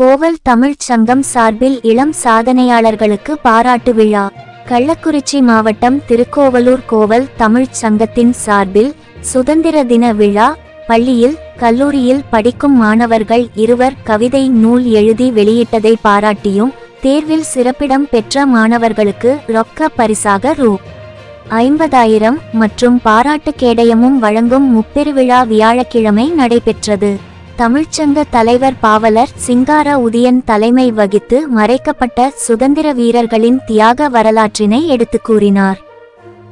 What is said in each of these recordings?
கோவல் தமிழ்ச் சங்கம் சார்பில் இளம் சாதனையாளர்களுக்கு பாராட்டு விழா. கள்ளக்குறிச்சி மாவட்டம் திருக்கோவலூர் கோவல் தமிழ்ச் சங்கத்தின் சார்பில் சுதந்திர தின விழா. பள்ளியில் கல்லூரியில் படிக்கும் மாணவர்கள் இருவர் கவிதை நூல் எழுதி வெளியிட்டதை பாராட்டியும் தேர்வில் சிறப்பிடம் பெற்ற மாணவர்களுக்கு ரொக்க பரிசாக ரூ. ஐம்பதாயிரம் மற்றும் பாராட்டு கேடயமும் வழங்கும் முப்பெருவிழா வியாழக்கிழமை நடைபெற்றது. தமிழ்ச்சங்க தலைவர் பாவலர் சிங்கார உதயன் தலைமை வகித்து மறைக்கப்பட்ட சுதந்திர வீரர்களின் தியாக வரலாற்றினை எடுத்துக் கூறினார்.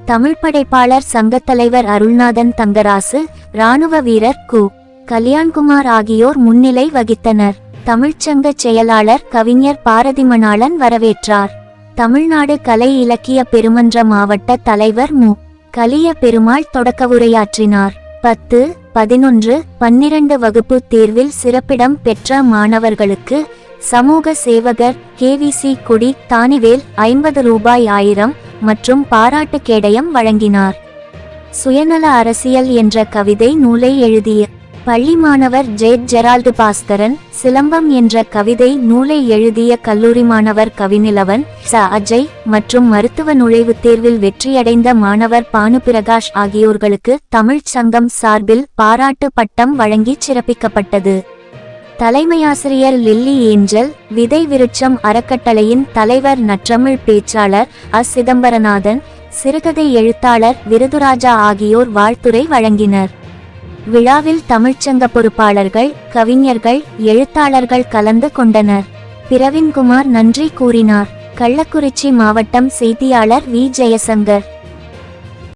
தமிழ் படைப்பாளர் சங்கத் தலைவர் அருள்நாதன் தங்கராசு இராணுவ வீரர் கு. கல்யாண்குமார் ஆகியோர் முன்னிலை வகித்தனர். தமிழ்ச்சங்க செயலாளர் கவிஞர் பாரதிமணாளன் வரவேற்றார். தமிழ்நாடு கலை இலக்கிய பெருமன்ற மாவட்ட தலைவர் மு. கலிய பெருமாள் தொடக்க உரையாற்றினார். பத்து பதினொன்று பன்னிரண்டு வகுப்பு தேர்வில் சிறப்பிடம் பெற்ற மாணவர்களுக்கு சமூக சேவகர் கேவிசி கொடி தானிவேல் ஐம்பது ரூபாய் ஆயிரம் மற்றும் பாராட்டு கேடயம் வழங்கினார். சுயநல அரசியல் என்ற கவிதை நூலை எழுதிய பள்ளி மாணவர் ஜெயத் ஜெரால்டு பாஸ்கரன் சிலம்பம் என்ற கவிதை நூலை எழுதிய கல்லூரி மாணவர் கவிநிலவன் ச. அஜய் மற்றும் மருத்துவ நுழைவுத் தேர்வில் வெற்றியடைந்த மாணவர் பானுபிரகாஷ் ஆகியோர்களுக்கு தமிழ்ச் சங்கம் சார்பில் பாராட்டு பட்டம் வழங்கி சிறப்பிக்கப்பட்டது. தலைமையாசிரியர் லில்லி ஏஞ்சல் விதை விருட்சம் அறக்கட்டளையின் தலைவர் நற்றமிழ் பேச்சாளர் அ. சிதம்பரநாதன் சிறுகதை எழுத்தாளர் விருதுராஜா ஆகியோர் வாழ்த்துரை வழங்கினர். விழாவில் தமிழ்ச்சங்க பொறுப்பாளர்கள் கவிஞர்கள் எழுத்தாளர்கள் கலந்து கொண்டனர். பிரவீன்குமார் நன்றி கூறினார். கள்ளக்குறிச்சி மாவட்டம் செய்தியாளர் வி. ஜெயசங்கர்.